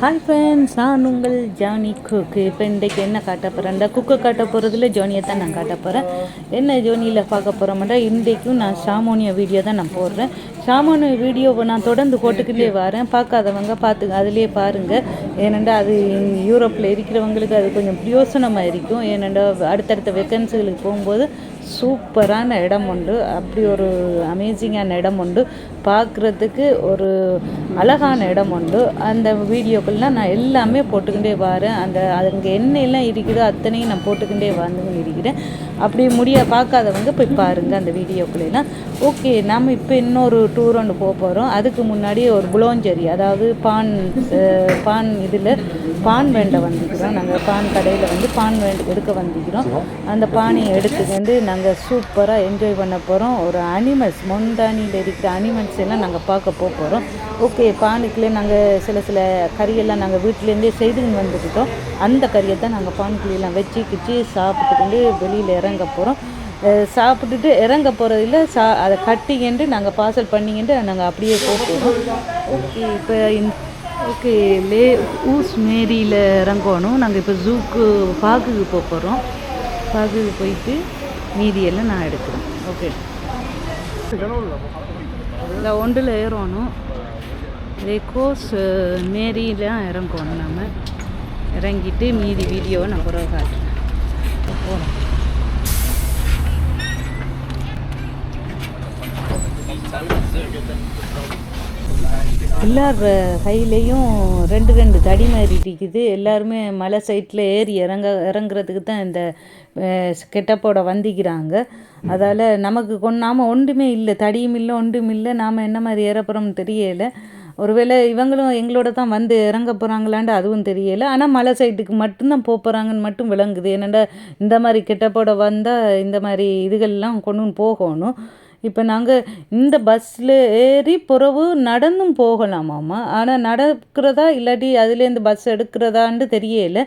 Hi friends நான் உங்கள் Johnny குக்கு இப்போ இன்றைக்கு என்ன காட்ட போகிறேன் இந்த குக்கை காட்ட போகிறதுல ஜோனியை தான் நான் காட்ட போகிறேன் என்ன ஜோனியில் பார்க்க போகிறோம்னா இன்றைக்கும் நான் ஷாமோனிய வீடியோ தான் நான் போடுறேன். சாமோனிய வீடியோவை நான் தொடர்ந்து போட்டுக்கிட்டே வரேன். பார்க்காதவங்க பார்த்து அதிலே பாருங்கள் ஏனெண்டா அது யூரோப்பில் இருக்கிறவங்களுக்கு அது கொஞ்சம் பிரயோசனமாக இருக்கும். ஏனெண்டா அடுத்தடுத்த வேக்கன்சிகளுக்கு போகும்போது சூப்பரான இடம் உண்டு. அப்படி ஒரு அமேசிங்கான இடம் உண்டு. பார்க்குறதுக்கு ஒரு அழகான இடம் உண்டு. அந்த வீடியோக்கள்லாம் நான் எல்லாமே போட்டுக்கிட்டே வரேன். அந்த அங்கே என்னெல்லாம் இருக்குதோ அத்தனையும் நான் போட்டுக்கிட்டே வந்துன்னு இருக்கிறேன். அப்படி முடிய பார்க்காதவங்க போய் பாருங்கள் அந்த வீடியோக்குள்ளெல்லாம் ஓகே நம்ம இப்போ இன்னொரு டூர் ஒன்று போக போகிறோம் அதுக்கு முன்னாடி ஒரு புலோஞ்சரி அதாவது பான் பான் இதில் பான் வேண்ட வந்துக்கிறோம் நாங்கள் பான் கடையில் வந்து பான் வேண்ட எடுக்க வந்துக்கிறோம் அந்த பானையை எடுத்துக்கிட்டு நாங்கள் சூப்பராக என்ஜாய் பண்ண போகிறோம் ஒரு அனிமல்ஸ் மொந்தானியில் இருக்கிற அனிமல்ஸ் எல்லாம் நாங்கள் பார்க்க போக போகிறோம் ஓகே பானுக்குள்ளே நாங்கள் சில சில கறியெல்லாம் நாங்கள் வீட்டிலேருந்தே செய்துன்னு வந்துக்கிட்டோம். அந்த கறியை தான் நாங்கள் பானுக்குள்ளெல்லாம் வச்சு கிச்சு சாப்பிட்டுக்கொண்டு வெளியில் இறங்க போகிறோம் சாப்பிட்டுட்டு இறங்க போகிறதில்ல சா அதை கட்டிக்கிண்டு நாங்கள் பார்சல் பண்ணிக்கிட்டு நாங்கள் அப்படியே போக போகிறோம் ஓகே இப்போ ஓகே லே ஊஸ் மேரியில் இறங்கணும் நாங்கள் இப்போ ஜூக்கு பார்க்குக்கு போக போகிறோம் பார்க்குக்கு போயிட்டு மீதியெல்லாம் நான் எடுக்கிறேன். ஓகே இந்த ஒன்றில் ஏறணும். ரெக்கோஸ் மேரியில் இறங்கணும் நம்ம இறங்கிட்டு மீதி வீடியோவை நான் பிறகு காட்டுறேன். போகிறோம் எல்லார் கையிலையும் ரெண்டு ரெண்டு தடி மாதிரி இருக்குது. எல்லாருமே மலை சைட்டில் ஏறி இறங்க இறங்குறதுக்கு தான் இந்த கெட்டப்போட வந்திக்கிறாங்க. அதால் நமக்கு கொண்டாமல் ஒன்றுமே இல்லை. தடியும் இல்லை ஒன்றும் இல்லை. நாம் என்ன மாதிரி ஏற தெரியலை. ஒருவேளை இவங்களும் எங்களோட தான் வந்து இறங்க போகிறாங்களான்ட்டு அதுவும் தெரியலை. ஆனால் மலை சைட்டுக்கு மட்டும்தான் போக போகிறாங்கன்னு மட்டும் விளங்குது. என்னென்னா இந்த மாதிரி கெட்டப்போட வந்தால் இந்த மாதிரி இதுகள்லாம் கொண்டு போகணும். இப்போ நாங்கள் இந்த பஸ்ஸில் ஏறி பிறவு நடந்தும் போகலாமாம்மா ஆனால் நடக்கிறதா இல்லாட்டி அதுலேருந்து பஸ் எடுக்கிறதான்னு தெரியல.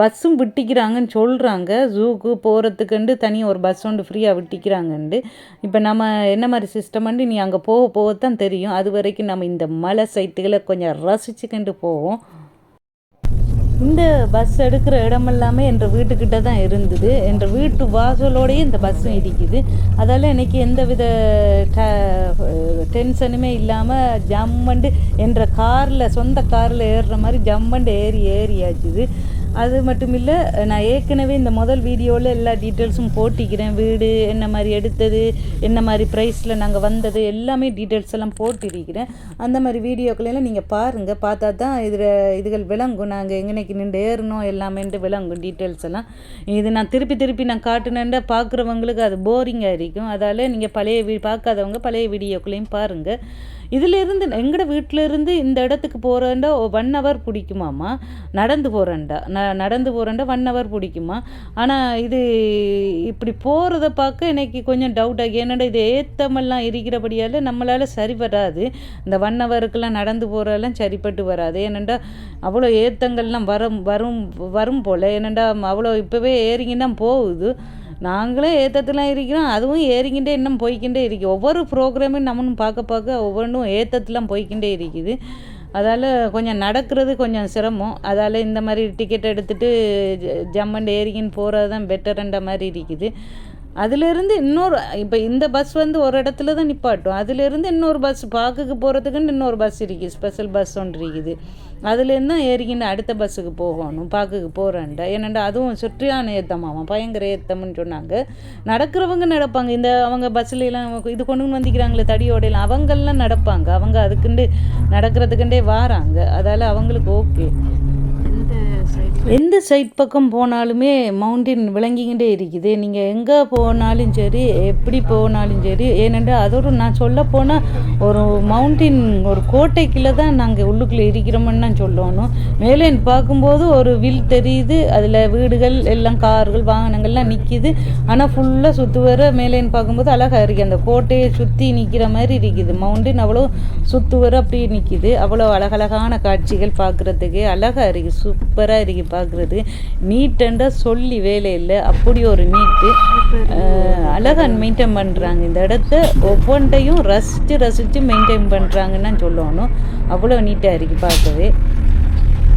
பஸ்ஸும் விட்டிக்கிறாங்கன்னு சொல்கிறாங்க ஜூக்கு போகிறதுக்குண்டு தனியாக ஒரு பஸ் ஒன்று ஃப்ரீயாக விட்டிக்கிறாங்கண்டு. இப்போ நம்ம என்ன மாதிரி சிஸ்டம் வந்து நீ அங்கே போக போகத்தான் தெரியும். அது வரைக்கும் நம்ம இந்த மலை சைட்டுகளை கொஞ்சம் ரசிச்சுக்கிண்டு போவோம். இந்த பஸ் எடுக்கிற இடமெல்லாமே என்ற வீட்டுக்கிட்ட தான் இருந்தது. என்ற வீட்டு வாசலோடயே இந்த பஸ்ஸும் இடிக்குது. அதால் எனக்கு எந்த வித டென்ஷனுமே இல்லாமல் ஜம்மண்டு என்ற காரில் சொந்த காரில் ஏறுற மாதிரி ஜம்மண்டு ஏறி ஏறியாச்சுது அது மட்டும் இல்லை நான் ஏற்கனவே இந்த முதல் வீடியோவில் எல்லா டீட்டெயில்ஸும் போட்டிக்கிறேன். வீடு என்ன மாதிரி எடுத்தது என்ன மாதிரி ப்ரைஸில் நாங்கள் வந்தது எல்லாமே டீட்டெயில்ஸ் எல்லாம் போட்டிருக்கிறேன். அந்த மாதிரி வீடியோக்களெல்லாம் நீங்கள் பாருங்கள் பார்த்தா தான் இதில் இதுகள் விளங்கும். நாங்கள் எங்கனைக்கு நின்று ஏறணும் எல்லாமேன்ட்டு விளங்கும் டீட்டெயில்ஸ் எல்லாம். இது நான் திருப்பி திருப்பி நான் காட்டுனேன்டா பார்க்குறவங்களுக்கு அது போரிங்காக இருக்கும். அதால் நீங்கள் பழைய வீ பார்க்காதவங்க பழைய வீடியோக்களையும் பாருங்கள் இதிலிருந்து எங்களோட வீட்டிலேருந்து இந்த இடத்துக்கு போகிறேன்டா ஒன் ஹவர் பிடிக்குமாம்மா? நடந்து போகிறேன்டா ந நடந்து போகிறேன்டா ஒன் ஹவர் பிடிக்குமா? ஆனால் இது இப்படி போகிறத பார்க்க எனக்கு கொஞ்சம் டவுட் ஆகி என்னடா இது ஏத்தமெல்லாம் இருக்கிறபடியால் நம்மளால் சரி வராது. இந்த ஒன் ஹவருக்கெல்லாம் நடந்து போகிறதெல்லாம் சரிப்பட்டு வராது. ஏனெண்டா அவ்வளோ ஏத்தங்கள்லாம் வரும் வரும் வரும் போல். ஏனெண்டா அவ்வளோ இப்போவே ஏறிங்கன்னா போகுது. நாங்களே ஏத்தத்துலாம் இருக்கிறோம் அதுவும் ஏறிக்கிட்டே இன்னும் போய்கிட்டே இருக்குது ஒவ்வொரு ப்ரோக்ராமும் நம்மளும் பார்க்க பார்க்க ஒவ்வொன்றும் ஏத்தத்துலாம் போய்க்கிட்டே இருக்குது. அதால் கொஞ்சம் நடக்கிறது கொஞ்சம் சிரமம். அதால் இந்த மாதிரி டிக்கெட் எடுத்துகிட்டு ஜம்மண்ட் ஏறிக்கின்னு போகிறது தான் பெட்டர்ன்ற மாதிரி இருக்குது. அதுலேருந்து இன்னொரு இப்போ இந்த பஸ் வந்து ஒரு இடத்துல தான் நிப்பாட்டும். அதுலேருந்து இன்னொரு பஸ் பார்க்குக்கு போகிறதுக்குன்னு இன்னொரு பஸ் இருக்குது ஸ்பெஷல் பஸ் ஒன்று இருக்குது. அதுலேருந்து தான் ஏறிக்கின்னு அடுத்த பஸ்ஸுக்கு போகணும் பார்க்குக்கு போகிறேன்டா ஏன்னாண்டா அதுவும் சுற்றியான ஏத்தமாமா பயங்கர ஏத்தம்னு சொன்னாங்க. நடக்கிறவங்க நடப்பாங்க. இந்த அவங்க பஸ்ஸில் இது கொண்டு வந்து வந்திக்கிறாங்களே தடியோடையெல்லாம் அவங்கெல்லாம் நடப்பாங்க. அவங்க அதுக்குண்டு நடக்கிறதுக்குண்டே வாராங்க. அதால் அவங்களுக்கு ஓகே எந்த சைட் பக்கம் போனாலுமே மவுண்டன் விளங்கிக்கிட்டே இருக்குது. நீங்கள் எங்கே போனாலும் சரி எப்படி போனாலும் சரி ஏனென்றால் அதோட நான் சொல்ல போனால் ஒரு மவுண்டன் ஒரு கோட்டைக்குள்ளே தான் நாங்கள் உள்ளுக்குள்ளே இருக்கிறோம்னு தான் சொல்லணும். மேலே பார்க்கும்போது ஒரு வில் தெரியுது அதில் வீடுகள் எல்லாம் கார்கள் வாகனங்கள்லாம் நிற்கிது. ஆனால் ஃபுல்லாக சுற்று வர மேலேன்னு பார்க்கும்போது அழகாக இருக்குது. அந்த கோட்டையை சுற்றி நிற்கிற மாதிரி இருக்குது. மவுண்டன் அவ்வளோ சுற்று வர அப்படியே நிற்கிது. அவ்வளோ அழகழகான காட்சிகள் பார்க்குறதுக்கு அழகாக இருக்குது. சூப்பராக இருக்குது பார்க்குறது. நீட்டண்டா சொல்லி வேலை இல்லை. அப்படி ஒரு நீட்டு அழகாக மெயின்டைன் பண்ணுறாங்க இந்த இடத்த ஒவ்வொன்றையும் ரசித்து ரசித்து மெயின்டைன் பண்ணுறாங்கன்னு சொல்லணும். அவ்வளோ நீட்டாக இருக்குது பார்க்கவே.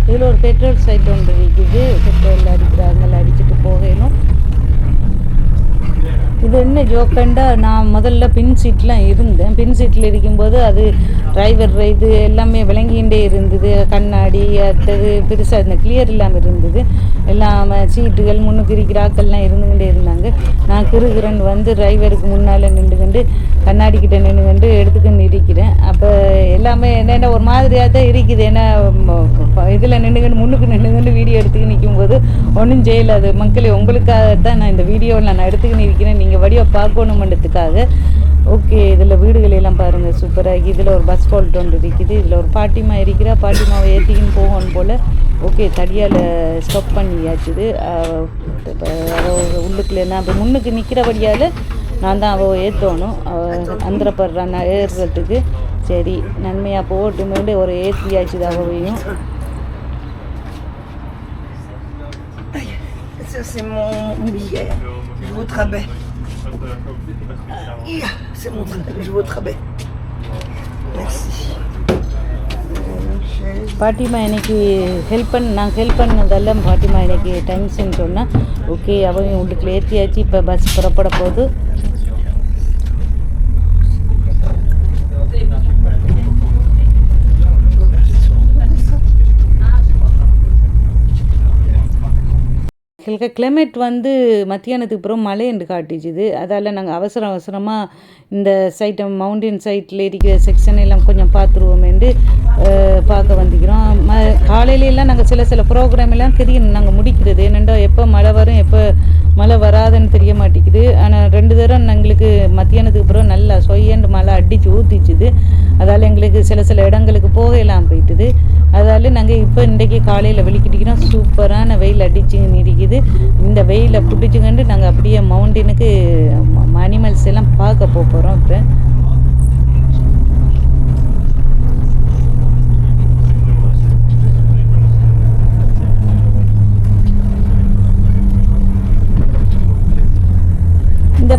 இதில் ஒரு பெட்ரோல் சைட் ஒன்று இருக்குது. பெட்ரோல் அடிக்கிறாங்க. அடிச்சுட்டு போகணும். இது என்ன ஜோக்கண்டா நான் முதல்ல பின் சீட்லாம் இருந்தேன். பின் சீட்டில் இருக்கும்போது அது டிரைவர் இது எல்லாமே விளங்கிகிட்டே இருந்தது. கண்ணாடி அடுத்தது பெருசாக இந்த கிளியர் இல்லாமல் இருந்தது. எல்லாம் சீட்டுகள் முன்னுக்கு கிராக்கள்லாம் ஆக்கள்லாம் இருந்துக்கிட்டே இருந்தாங்க. நான் கிருகிரன் வந்து டிரைவருக்கு முன்னால் நின்றுக்கிண்டு கண்ணாடி கிட்ட நின்றுக்கிண்டு எடுத்துக்கின்னு இருக்கிறேன் அப்போ எல்லாமே என்னென்ன ஒரு மாதிரியாக தான் இருக்குது. ஏன்னா இதில் நின்றுக்கிண்டு முன்னுக்கு நின்றுக்கிண்டு வீடியோ எடுத்துக்கிட்டு நிற்கும்போது ஒன்றும் செய்யலை அது. மக்களே உங்களுக்காக தான் நான் இந்த வீடியோவில் நான் எடுத்துக்கின்னு இருக்கிறேன் நீங்கள் வடிவ பார்க்கணுமன்றதுக்காக. ஓகே இதில் வீடுகள் எல்லாம் பாருங்கள் சூப்பராக இதில் ஒரு பஸ் ஃபால்ட் ஒன்று இருக்குது. இதில் ஒரு பாட்டிமா இருக்கிறா. பாட்டிமாவை ஏற்றிக்கின்னு போகணும் போல். ஓகே தடியால் ஸ்டப் பண்ணியாச்சுது உள்ளுக்குள்ளே என்ன அப்போ நான் இப்போ முன்னுக்கு நிற்கிறபடியால் நான் தான் அவள் ஏற்றணும் அவள் அந்தரப்படுறான் நான் ஏறுறதுக்கு சரி நன்மையாக போட்டுமேண்டு ஒரு ஏற்றியாச்சுது அவளையும் Ça, c'est mon, mon billet. Je votre rabais. Iya, C'est mon tra- je votre rabais. Merci. Chaise. பாட்டிமா எனக்கு ஹெல்ப் பண்ண நான் ஹெல்ப் பண்ணதெல்லாம் பாட்டிமா எனக்கு தேங்க்ஸ்ன்னு சொன்னேன் ஓகே அவங்க உள்ளுக்குள்ள ஏற்றியாச்சு இப்போ பஸ் புறப்பட போகுது கிளைமேட் வந்து மத்தியானத்துக்கு அப்புறம் மழை என்று காட்டிச்சுது. அதால் நாங்கள் அவசர அவசரமாக இந்த சைட்டை மவுண்டன் சைட்டில் இருக்கிற செக்ஷன் எல்லாம் கொஞ்சம் பார்த்துருவோமேண்டு பார்க்க வந்துக்கிறோம் ம காலையிலலாம் நாங்கள் சில சில ப்ரோக்ராம் எல்லாம் தெரியும் நாங்கள் முடிக்கிறது. என்னென்னா எப்போ மழை வரும் எப்போ மழை வராதுன்னு தெரிய மாட்டேங்குது. ஆனால் ரெண்டு தரம் எங்களுக்கு மத்தியானத்துக்கு அப்புறம் நல்லா சொய்யண்டு மழை அடித்து ஊற்றிச்சுது அதால் எங்களுக்கு சில சில இடங்களுக்கு போகலாம் போயிட்டுது. அதால் நாங்கள் இப்போ இன்றைக்கி காலையில் வெளிக்கிட்டிக்கிறோம் சூப்பரான வெயில் அடிச்சு நிற்கிது. இந்த வெயிலை பிடிச்சிக்கண்டு நாங்கள் அப்படியே மவுண்டனுக்கு அனிமல்ஸ் எல்லாம் பார்க்க போக போகிறோம் இப்போ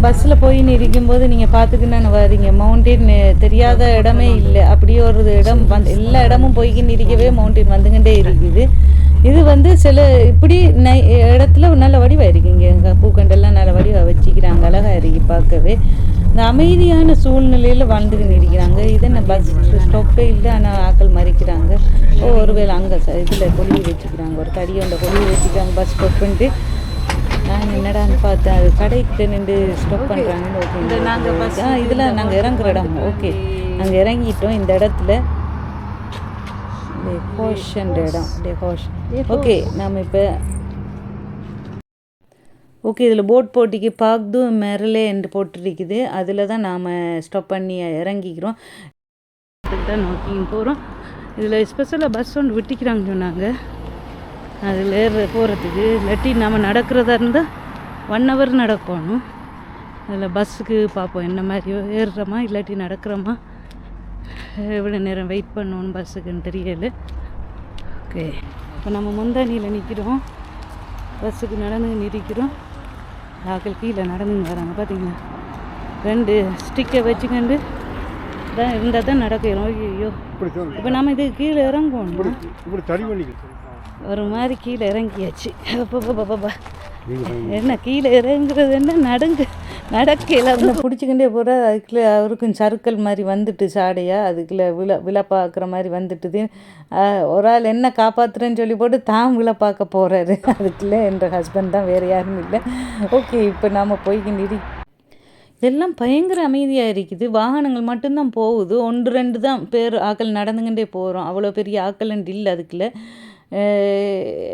பஸ்ஸில் போய் இருக்கும்போது நீங்கள் பார்த்துக்கின்னு வரீங்க மவுண்டெயின் தெரியாத இடமே இல்லை. அப்படியே ஒரு இடம் வந்து எல்லா இடமும் போய்க்கின்னு இருக்கவே மவுண்டெயின் வந்துக்கிட்டே இருக்குது. இது வந்து சில இப்படி நை இடத்துல நல்ல வடிவாக இருக்குங்க எங்கள் பூக்கண்டெல்லாம் நல்ல வடிவாக வச்சுக்கிறாங்க. அழகாக இருக்கு பார்க்கவே. இந்த அமைதியான சூழ்நிலையில் வாழ்ந்துக்கின்னு இருக்கிறாங்க. இது என்ன பஸ் ஸ்டாப்பே இல்லை ஆனால் ஆக்கள் மறிக்கிறாங்க. ஓ ஒருவேளை அங்கே இதில் கொழுவி வச்சுக்கிறாங்க ஒரு தடியோண்ட கொழுவி வச்சுக்கிறாங்க பஸ் ஸ்டாப் பண்ணிட்டு நான் என்னடான்னு பார்த்தேன் அது கடைக்கு நின்று ஸ்டாப் பண்ணுறாங்கன்னு ஓகே நாங்கள் ஆ இதில் நாங்கள் இறங்குற இடம். ஓகே நாங்கள் இறங்கிட்டோம் இந்த இடத்துல. டெஹோஷன் இடம். டெஹோஷ் ஓகே நாம் இப்போ ஓகே இதில் போட் போட்டிக்கு பாக்து மெரலே என்று போட்டிருக்குது. அதில் தான் நாம் ஸ்டாப் பண்ணி இறங்கிக்கிறோம். தான் நோக்கி போகிறோம் இதில் ஸ்பெஷலாக பஸ் ஒன்று விட்டிக்கிறாங்கன்னு சொன்னாங்க. அதில் ஏற போகிறதுக்கு இல்லாட்டி நம்ம நடக்கிறதா இருந்தால் ஒன் ஹவர் நடக்கணும். அதில் பஸ்ஸுக்கு பார்ப்போம் என்ன மாதிரி ஏறுறோமா இல்லாட்டி நடக்கிறோமா. எவ்வளோ நேரம் வெயிட் பண்ணணும் பஸ்ஸுக்குன்னு தெரியல. ஓகே இப்போ நம்ம முந்தானியில் நிற்கிறோம். பஸ்ஸுக்கு நடந்து நிற்கிறோம். ஆக்கள் கீழே நடந்துன்னு வராங்க பார்த்தீங்களா? ரெண்டு ஸ்டிக்கை வச்சுக்கண்டு தான் இருந்தால் தான் நடக்கிறோம் ஐயோ இப்போ நம்ம இது கீழே இறங்கணும். இப்படி தடி பண்ணிக்க ஒரு மாதிரி கீழே இறங்கியாச்சு. என்ன கீழே இறங்குறது என்ன? நடங்கு நடக்கல அதில் பிடிச்சிக்கிட்டே போகிற அதுக்குள்ளே அவருக்கும் சறுக்கல் மாதிரி வந்துட்டு சாடையா அதுக்குள்ளே விழ விழ பார்க்குற மாதிரி வந்துட்டுது. ஒரு ஆள் என்ன காப்பாற்றுறேன்னு சொல்லி போட்டு தான் விழ பார்க்க போகிறாரு அதுக்குள்ளே என்ற ஹஸ்பண்ட் தான் வேறு யாரும் இல்லை. ஓகே இப்போ நாம் போய்க்கிட்டு இரு இதெல்லாம் பயங்கர அமைதியாக இருக்குது. வாகனங்கள் மட்டும்தான் போகுது. ஒன்று ரெண்டு தான் பேர் ஆக்கள் நடந்துக்கிட்டே போகிறோம் அவ்வளோ பெரிய ஆக்கள்ன்ட்டு இல்லை அதுக்குள்ள.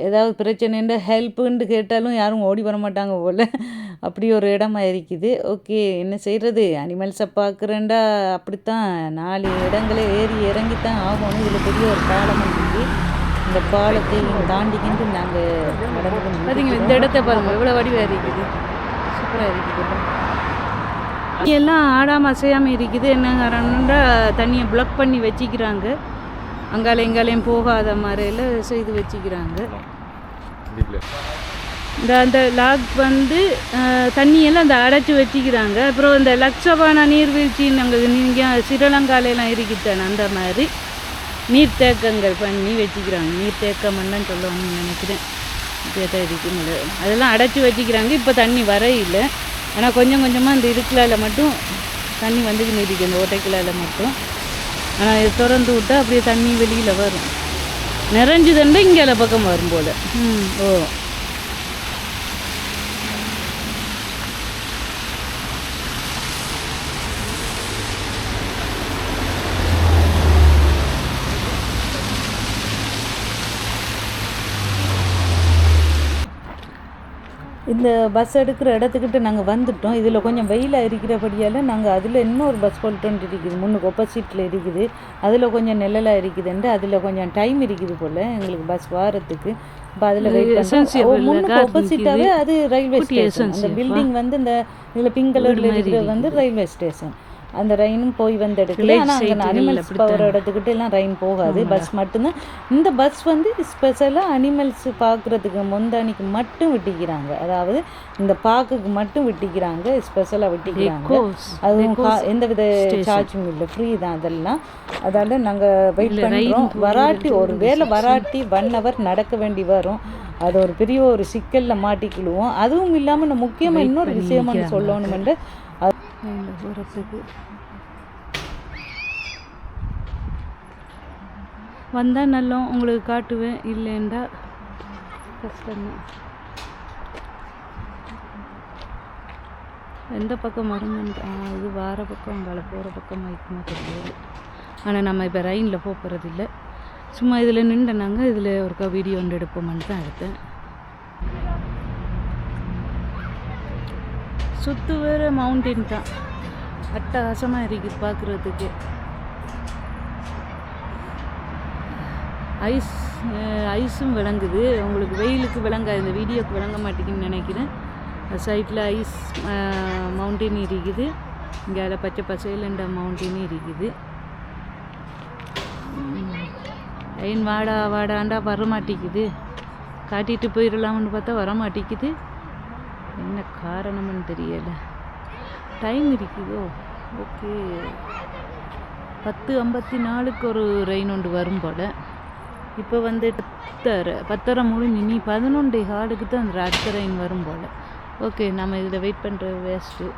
ஏதாவது பிரச்சனைன்ற ஹெல்ப்புன்ட்டு கேட்டாலும் யாரும் ஓடி வர மாட்டாங்க போல். அப்படி ஒரு இடமா இருக்குது. ஓகே என்ன செய்கிறது அனிமல்ஸை பார்க்குறேன்டா அப்படித்தான். நாலு இடங்களே ஏறி இறங்கித்தான் ஆகணும். இதில் பெரிய ஒரு பாலம் இருக்குது. இந்த பாலத்தை தாண்டிக்கிட்டு நாங்கள் நடந்து பார்த்தீங்களா இந்த இடத்த பாருங்கள் எவ்வளோ வடிவாக இருக்குது. சூப்பராக இருக்குது எல்லாம் ஆடாமல் அசையாமல் இருக்குது. என்ன காரணம்னா தண்ணியை பிளாக் பண்ணி வச்சிக்கிறாங்க. அங்கால எங்காலையும் போகாத மாதிரியில் செய்து வச்சிக்கிறாங்க. இந்த அந்த லாக் வந்து தண்ணியெல்லாம் அந்த அடைச்சி வச்சுக்கிறாங்க. அப்புறம் இந்த லக்ஷபான நீர்வீழ்ச்சி நாங்கள் நீங்கள் ஸ்ரீலங்காலெல்லாம் இருக்குதானே அந்த மாதிரி. நீர்த்தேக்கங்கள் பண்ணி வச்சுக்கிறாங்க. நீர்த்தேக்கம்னு தான் சொல்லுவாங்கன்னு நினைக்கிறேன். இப்படியே தான் அதெல்லாம் அடைச்சி வச்சுக்கிறாங்க. இப்போ தண்ணி வர இல்லை ஆனால் கொஞ்சம் கொஞ்சமாக இந்த இதுக்குள்ளால மட்டும் தண்ணி வந்துக்கின்னு இருக்கு. இந்த ஓட்டைக்குள்ளால மட்டும். ஆனால் இது திறந்து விட்டா அப்படியே தண்ணி வெளியில் வரும். நிறைஞ்சுதுன்னா இங்கே பக்கம் வரும் போல். ம். ஓ. இந்த பஸ் எடுக்கிற இடத்துக்கிட்ட நாங்கள் வந்துட்டோம். இதில் கொஞ்சம் வெயிலாக இருக்கிறபடியால் நாங்கள் அதில் இன்னொரு பஸ் போட்டு இருக்குது முன்னுக்கு ஒப்போசிட்டில் இருக்குது. அதில் கொஞ்சம் நிழலாக இருக்குதுன்ட்டு அதில் கொஞ்சம் டைம் இருக்குது போல் எங்களுக்கு பஸ் வாரத்துக்கு. இப்போ அதில் முன்னுக்கு ஒப்போசிட்டாகவே அது ரயில்வே ஸ்டேஷன் அந்த பில்டிங் வந்து இந்த இதில் பிங்க் கலரில் இருக்கிறது வந்து ரயில்வே ஸ்டேஷன் அந்த ரயினும் போய் வந்து எடுக்கல ஆனால் அங்கே அனிமல்ஸ் போகிற இடத்துக்கிட்ட எல்லாம் ரயின் போகாது. பஸ் மட்டும்தான். இந்த பஸ் வந்து ஸ்பெஷலாக அனிமல்ஸ் பார்க்குறதுக்கு முந்தானிக்கு மட்டும் விட்டிக்கிறாங்க. அதாவது இந்த பார்க்குக்கு மட்டும் விட்டிக்கிறாங்க ஸ்பெஷலாக விட்டிக்கிறாங்க. அதுவும் எந்த வித சார்ஜும் இல்லை. ஃப்ரீ தான் அதெல்லாம். அதால நாங்கள் வெயிட் பண்ணுறோம் வராட்டி ஒரு வேளை வராட்டி ஒன் ஹவர் நடக்க வேண்டி வரும். அது ஒரு பெரிய ஒரு சிக்கலில் மாட்டிக்கிடுவோம். அதுவும் இல்லாமல் முக்கியமாக இன்னொரு விஷயமா சொல்லணுமென்று போகிறதுக்கு வந்தால் நல்லா உங்களுக்கு காட்டுவேன் இல்லைண்டா கஷ்டம்தான். எந்த பக்கம் மருந்து இது வார பக்கம் உங்களை போகிற பக்கம் வைக்குமா தெரியாது. ஆனால் நம்ம இப்போ ரயினில் போக போகிறதில்ல சும்மா இதில் நின்றுனாங்க இதில் ஒருக்கா வீடியோ ஒன்று எடுப்போமான்னு தான் எடுத்தேன். சுற்று வேறு மவுண்டன் தான் அட்டகாசமாக இருக்குது பார்க்குறதுக்கு ஐஸ் ஐஸும் விளங்குது. உங்களுக்கு வெயிலுக்கு விளங்காது. இந்த வீடியோக்கு விளங்க மாட்டேங்குன்னு நினைக்கிறேன். சைட்டில் ஐஸ் மவுண்டன் இருக்குது. இங்கே அதில் பச்சை பசையிலண்ட மவுண்டன் இருக்குது. ஐன் வாடா வாடாண்டா வர மாட்டேங்குது காட்டிட்டு போயிடலாம்னு பார்த்தா வர மாட்டேங்குது என்ன காரணம்னு தெரியலை. டைம் இருக்குதோ? ஓகே பத்து ஐம்பத்தி நாலுக்கு ஒரு ரெயின் ஒன்று வரும் போல். இப்போ வந்து பத்தரை பத்தரை முடிஞ்சு நீ பதினொன்றே காலுக்கு தான் அந்த அடுத்த ரெயின் வரும் போல். ஓகே நம்ம இதில் வெயிட் பண்ணுற வேஸ்ட்டு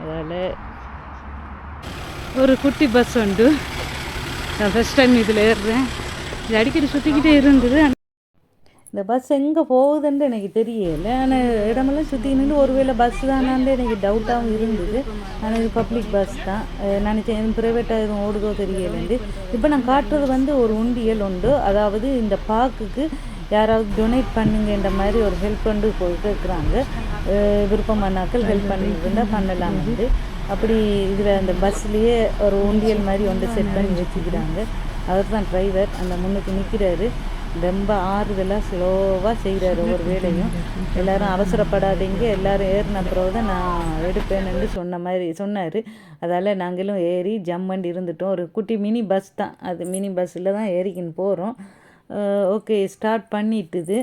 அதால் ஒரு குட்டி பஸ் உண்டு. நான் ஃபஸ்ட் டைம் இதில் ஏறுறேன். இது அடிக்கடி சுற்றிக்கிட்டே இருந்தது இந்த பஸ் எங்கே போகுதுன்னு எனக்கு தெரியல. ஆனால் இடமெல்லாம் சுற்றி நின்று ஒருவேளை பஸ் தானான்னு எனக்கு டவுட்டாகவும் இருந்தது. ஆனால் இது பப்ளிக் பஸ் தான். நினச்சேன் ப்ரைவேட்டாக எதுவும் ஓடுதோ தெரியலேருந்து இப்போ நான் காட்டுறது வந்து ஒரு உண்டியல் உண்டு. அதாவது இந்த பார்க்குக்கு யாராவது டொனேட் பண்ணுங்கன்ற மாதிரி ஒரு ஹெல்ப் பண்ணி போயிட்டு இருக்கிறாங்க. விருப்பமானாக்கள் ஹெல்ப் பண்ணிட்டு பண்ணலாம் வந்து அப்படி இதில் அந்த பஸ்லேயே ஒரு உண்டியல் மாதிரி ஒன்று செட் பண்ணி வச்சுக்கிறாங்க. அவர் தான் டிரைவர் அந்த முன்னுக்கு நிற்கிறாரு ரொம்ப ஆறுதலாக ஸ்லோவாக செய்கிறாரு ஒவ்வொரு வேலையும். எல்லாரும் அவசரப்படாதீங்க. எல்லாரும் ஏறின பிறகு தான் நான் எடுப்பேன்னு சொன்ன மாதிரி சொன்னார். அதால் நாங்களும் ஏறி ஜம் இருந்துட்டோம். ஒரு குட்டி மினி பஸ் தான். அது மினி பஸ்ஸில் தான் ஏறிக்கின்னு போகிறோம் ஓகே ஸ்டார்ட் பண்ணிட்டுது.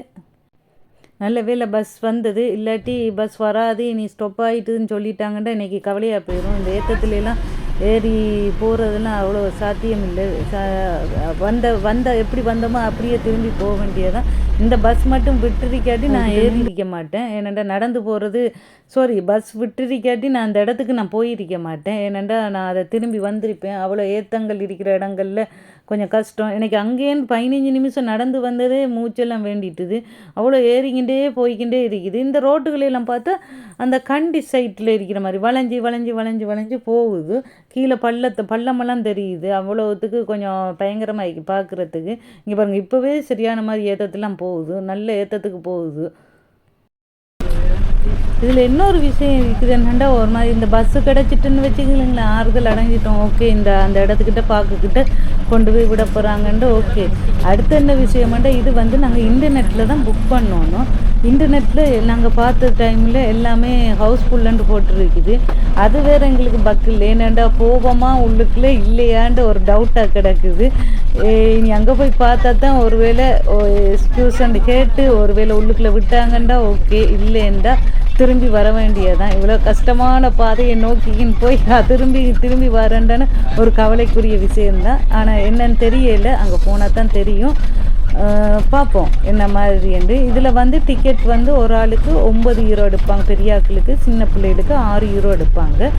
நல்ல வேலை பஸ் வந்தது. இல்லாட்டி பஸ் வராது. இனி ஸ்டாப் ஆகிட்டுன்னு சொல்லிட்டாங்கன்னா இன்றைக்கி கவலையாக போயிடும் இந்த ஏற்றத்துலலாம் ஏறி போகிறதெல்லாம் அவ்வளோ சாத்தியம் இல்லை. சா- வந்த வந்த எப்படி வந்தோமோ அப்படியே திரும்பி போக வேண்டியதான் இந்த பஸ் மட்டும் விட்டுருக்காட்டி நான் ஏறி இருக்க மாட்டேன். ஏனெண்டா நடந்து போகிறது சாரி பஸ் விட்டுருக்காட்டி நான் அந்த இடத்துக்கு நான் போயிருக்க மாட்டேன். ஏனெண்டா நான் அதை திரும்பி வந்திருப்பேன். அவ்வளோ ஏத்தங்கள் இருக்கிற இடங்கள்ல கொஞ்சம் கஷ்டம். எனக்கு அங்கேருந்து பதினஞ்சு நிமிஷம் நடந்து வந்ததே மூச்செல்லாம் வேண்டிட்டுது. அவ்வளோ ஏறிக்கிண்டே போய்க்கிண்டே இருக்குது. இந்த ரோட்டுகளெல்லாம் பார்த்தா அந்த கண்டி சைட்டில் இருக்கிற மாதிரி வளைஞ்சி வளைஞ்சி வளைஞ்சி வளைஞ்சி போகுது. கீழே பள்ளத்தை பள்ளமெல்லாம் தெரியுது. அவ்வளோத்துக்கு கொஞ்சம் பயங்கரமாக பார்க்குறதுக்கு இங்கே பாருங்கள் இப்போவே சரியான மாதிரி ஏற்றத்துலாம் போகுது. நல்ல ஏற்றத்துக்கு போகுது. இதில் இன்னொரு விஷயம் இருக்குது என்னண்டா? ஒரு மாதிரி இந்த பஸ்ஸு கிடச்சிட்டுன்னு வச்சுக்கலங்களேன் ஆறுதல் அடைஞ்சிட்டோம். ஓகே இந்த அந்த இடத்துக்கிட்ட பார்க்கக்கிட்ட கொண்டு போய் விட போகிறாங்கன்ட்டு ஓகே அடுத்து என்ன விஷயமாண்டா இது வந்து நாங்கள் இன்டர்நெட்டில் தான் புக் பண்ணணும் இன்டர்நெட்டில் நாங்கள் பார்த்த டைமில் எல்லாமே ஹவுஸ்ஃபுல்லுன்னு போட்டிருக்குது. அது வேறு எங்களுக்கு பக்கு இல்லை. ஏன்னாண்டா போவோமா உள்ளுக்குள்ளே இல்லையான்ட்டு ஒரு டவுட்டாக கிடக்குது. இனி அங்கே போய் பார்த்தா தான் ஒருவேளை எக்ஸ்கியூஸ்ன்னு கேட்டு ஒருவேளை உள்ளுக்குள்ளே விட்டாங்கண்டா ஓகே இல்லைண்டா திரும்பி வர வேண்டியதான் இவ்வளோ கஷ்டமான பாதையை நோக்கிக்கின்னு போய் நான் திரும்பி திரும்பி வரேன்டான்னு ஒரு கவலைக்குரிய விஷயம்தான். ஆனால் என்னன்னு தெரியல அங்கே போனால் தான் தெரியும் பார்ப்போம் என்ன மாதிரி என்று. இதில் வந்து டிக்கெட் வந்து ஒரு ஆளுக்கு ஒன்பது யூரோ எடுப்பாங்க பெரிய ஆட்களுக்கு சின்ன பிள்ளைகளுக்கு ஆறு யூரோ எடுப்பாங்க.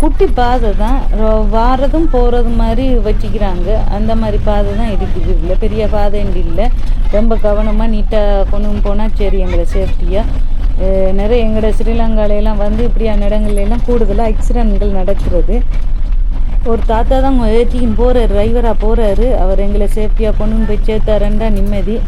குட்டி பாதை தான். வாரதும் போகிறது மாதிரி வச்சுக்கிறாங்க. அந்த மாதிரி பாதை தான் இருக்குது. இல்லை பெரிய பாதைன்னு இல்லை. ரொம்ப கவனமாக நீட்டாக கொண்டு போனால் சரி எங்களை சேஃப்டியாக நிறைய எங்களோட ஸ்ரீலங்காலையெல்லாம் வந்து இப்படியான இடங்கள்லாம் கூடுதலாக ஆக்சிடென்ட்கள் நடக்கிறது. ஒரு தாத்தா தான் ஏற்றிக்கின்னு போகிறார் டிரைவராக போகிறாரு அவர் எங்களை சேஃப்டியாக கொண்டு போய் சேர்த்தாரண்டா நிம்மதி.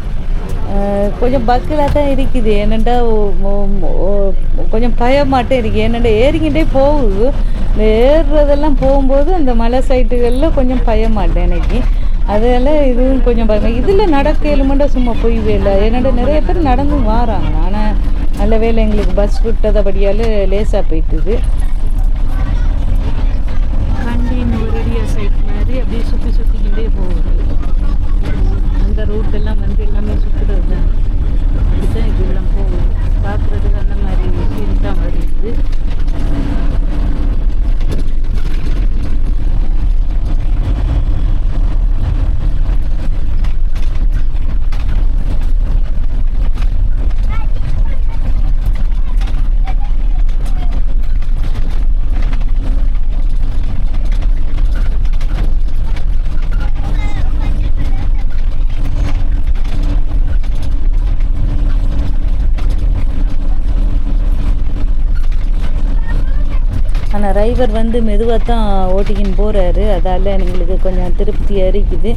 கொஞ்சம் பக்கிலாக தான் இருக்குது. என்னண்டா ஓ- கொஞ்சம் பயமாட்டம் இருக்குது என்னண்டா ஏறிக்கிட்டே போகுது. இந்த ஏறுறதெல்லாம் போகும்போது அந்த மலை சைட்டுகளில் கொஞ்சம் பயமாட்டேன் எனக்கு. அதில் இதுவும் கொஞ்சம் பாருங்கள் இதில் நடக்க மட்டும் சும்மா போய்வே இல்லை. என்னோட நிறைய பேர் நடந்தும் வாராங்க. ஆனால் நல்ல வேலை எங்களுக்கு பஸ் விட்டதபடியால் லேசாக போயிட்டுது. மாதிரி அப்படியே சுற்றி சுற்றிக்கிட்டே போகுது. அந்த ரூட்டெல்லாம் வந்து எல்லாமே சுற்றுறது தான் அப்படிதான் இதெல்லாம் போகுது. பார்க்குறதுக்கு அந்த மாதிரி ஃபீல் தான் வருது. ஆனால் டிரைவர் வந்து மெதுவாக தான் ஓட்டிக்கின்னு போகிறாரு அதால் எங்களுக்கு கொஞ்சம் திருப்தியாக இருக்குது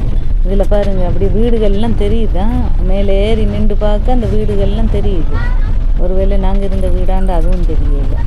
இதில் பாருங்கள் அப்படி வீடுகள்லாம் தெரியுதான் மேலே ஏறி நின்று பார்க்க அந்த வீடுகள்லாம் தெரியுது. ஒருவேளை நாங்கள் இருந்த வீடாண்டு அதுவும் தெரியலை.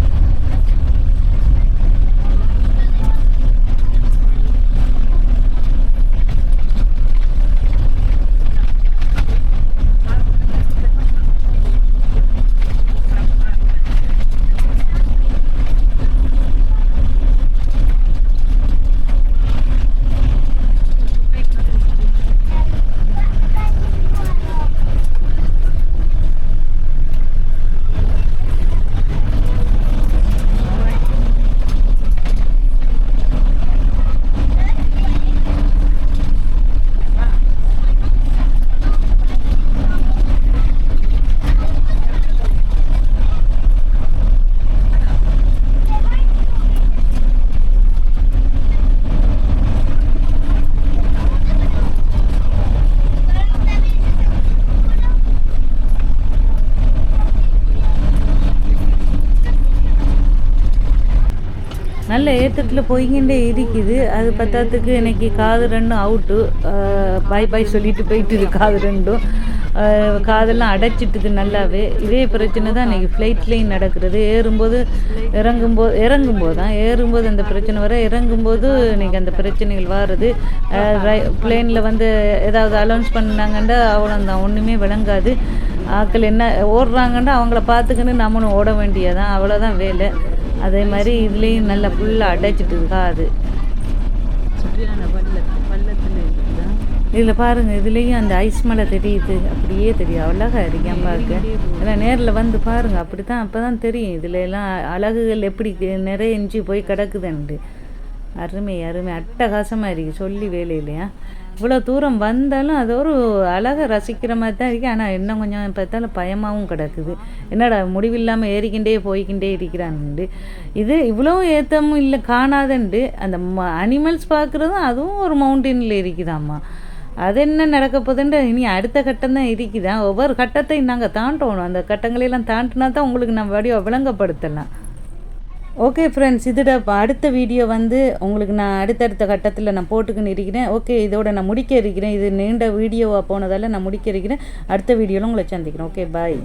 நல்ல ஏற்றத்தில் போய்கிட்டே இருக்குது. அது பத்தாத்துக்கு இன்னைக்கு காது ரெண்டும் அவுட்டு பாய் பாய் சொல்லிட்டு போயிட்டுது காது ரெண்டும் காதெல்லாம் அடைச்சிட்டுது நல்லாவே. இதே பிரச்சனை தான் இன்றைக்கி ஃப்ளைட்லேயும் நடக்கிறது. ஏறும்போது இறங்கும்போது இறங்கும்போது தான் ஏறும்போது அந்த பிரச்சனை வர இறங்கும்போது இன்னைக்கு அந்த பிரச்சனைகள் வாருது. பிளேனில் வந்து ஏதாவது அலௌன்ஸ் பண்ணாங்கன்னா அவ்வளோந்தான் ஒன்றுமே விளங்காது. ஆட்கள் என்ன ஓடுறாங்கன்னா அவங்கள பார்த்துக்கின்னு நம்மளும் ஓட வேண்டியதான் அவ்வளோதான் வேலை. அதே மாதிரி இதுலேயும் நல்லா ஃபுல்லாக அடைச்சிட்டு காது இதில் பாருங்கள் இதுலேயும் அந்த ஐஸ் மலை தெரியுது. அப்படியே தெரியும். அழகா இருக்கேன் பார்க்க ஏன்னா நேரில் வந்து பாருங்கள் அப்படி தான் அப்போ தான் தெரியும். இதில் எல்லாம் அழகுகள் எப்படி நிறைய இன்ச்சு போய் கிடக்குதுன்ட்டு. அருமை அருமை. அட்டகாசமாக இருக்குது சொல்லி வேலை இல்லையா இவ்வளோ தூரம் வந்தாலும் அது ஒரு அழகை ரசிக்கிற மாதிரி தான் இருக்குது ஆனால் இன்னும் கொஞ்சம் பார்த்தாலும் பயமாகவும் கிடக்குது. என்னடா முடிவில்லாமல் ஏறிக்கிண்டே போய்கிண்டே இருக்கிறான்ண்டு இது இவ்வளோ ஏற்றமும் இல்லை காணாதண்டு அந்த ம அனிமல்ஸ் பார்க்குறதும் அதுவும் ஒரு மவுண்டனில் இருக்குதாம்மா. அது என்ன நடக்க போகுதுன்ட்டு இனி அடுத்த கட்டம் தான் இருக்குதான் ஒவ்வொரு கட்டத்தையும் நாங்கள் தாண்டணும். அந்த கட்டங்களெல்லாம் தாண்டினா தான் உங்களுக்கு நம்ம வடிவ விளங்கப்படுத்தலாம். ஓகே ஃப்ரெண்ட்ஸ் இதோட இப்ப அடுத்த வீடியோ வந்து உங்களுக்கு நான் அடுத்தடுத்த கட்டத்தில் நான் போட்டுக்கின்னு இருக்கிறேன். ஓகே இதோட நான் முடிக்க இருக்கிறேன். இது நீண்ட வீடியோவாக போனதால் நான் முடிக்க இருக்கிறேன். அடுத்த வீடியோவில் உங்களை சந்திக்கிறேன் ஓகே பாய்